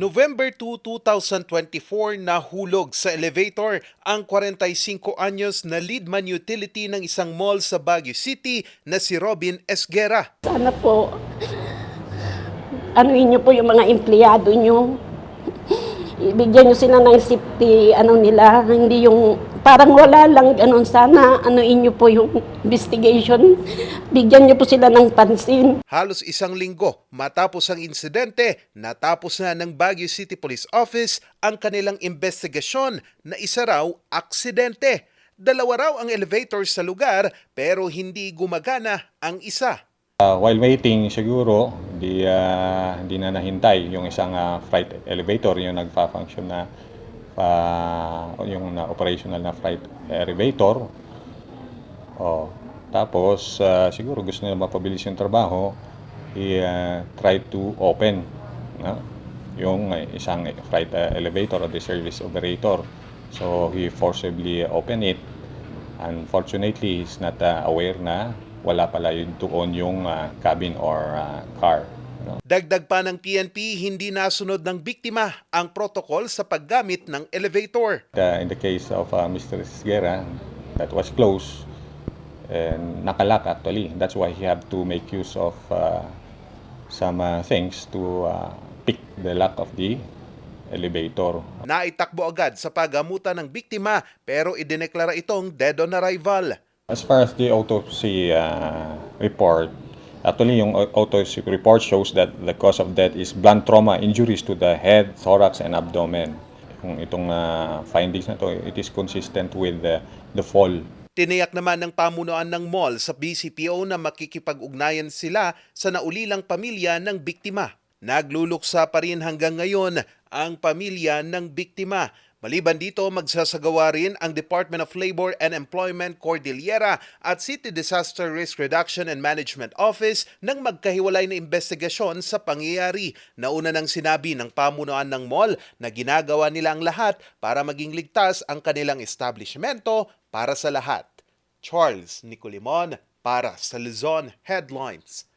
November 2, 2024 nahulog sa elevator ang 45 anyos na lead man utility ng isang mall sa Baguio City na si Robin Esguera. Sana po, anuin niyo po yung mga empleyado niyo. Ibigyan niyo sila ng safety, ano nila, hindi yung parang wala lang ganun. Sana anuin niyo po yung investigation. Bigyan niyo po sila ng pansin. Halos isang linggo matapos ang insidente, natapos na ng Baguio City Police Office ang kanilang investigasyon na isa raw aksidente. Dalawa raw ang elevator sa lugar pero hindi gumagana ang isa. Uh, while waiting, siguro, di, ah, hindi na nahintay yung isang ah, freight elevator, yung nagpa-function na ah, yung na operational na freight elevator. Oh, tapos, ah, siguro gusto nila mapabilis yung trabaho, he ah, to open no? yung ah, isang freight ah, elevator or the service operator. So, he forcibly opened it. Unfortunately, he's not ah, aware na wala pala yun doon yung ah, cabin or ah, car. Dagdag pa ng PNP, hindi nasunod ng biktima ang protocol sa paggamit ng elevator. Uh, in the case of uh, Mr. Siguera, that was closed and nakalak actually. That's why he had to make use of uh, some uh, things to uh, pick the lock of the elevator. Naitakbo agad sa pagamutan ng biktima pero idineklara itong dead on arrival. As far as the autopsy uh, report, actually yung au- autopsy report shows that the cause of death is blunt trauma injuries to the head, thorax, and abdomen. Kung itong uh, findings na to, it is consistent with the, the fall Tiniyak naman ng pamunuan ng mall sa BCPO na makikipag-ugnayan sila sa naulilang pamilya ng biktima. Nagluluksa pa rin hanggang ngayon ang pamilya ng biktima. Maliban dito, magsasagawa rin ang Department of Labor and Employment Cordillera at City Disaster Risk Reduction and Management Office ng magkahiwalay na investigasyon sa pangyayari. Nauna nang sinabi ng pamunuan ng mall na ginagawa nila ang lahat para maging ligtas ang kanilang establishmento para sa lahat. Charles Nicolimon para sa Luzon Headlines.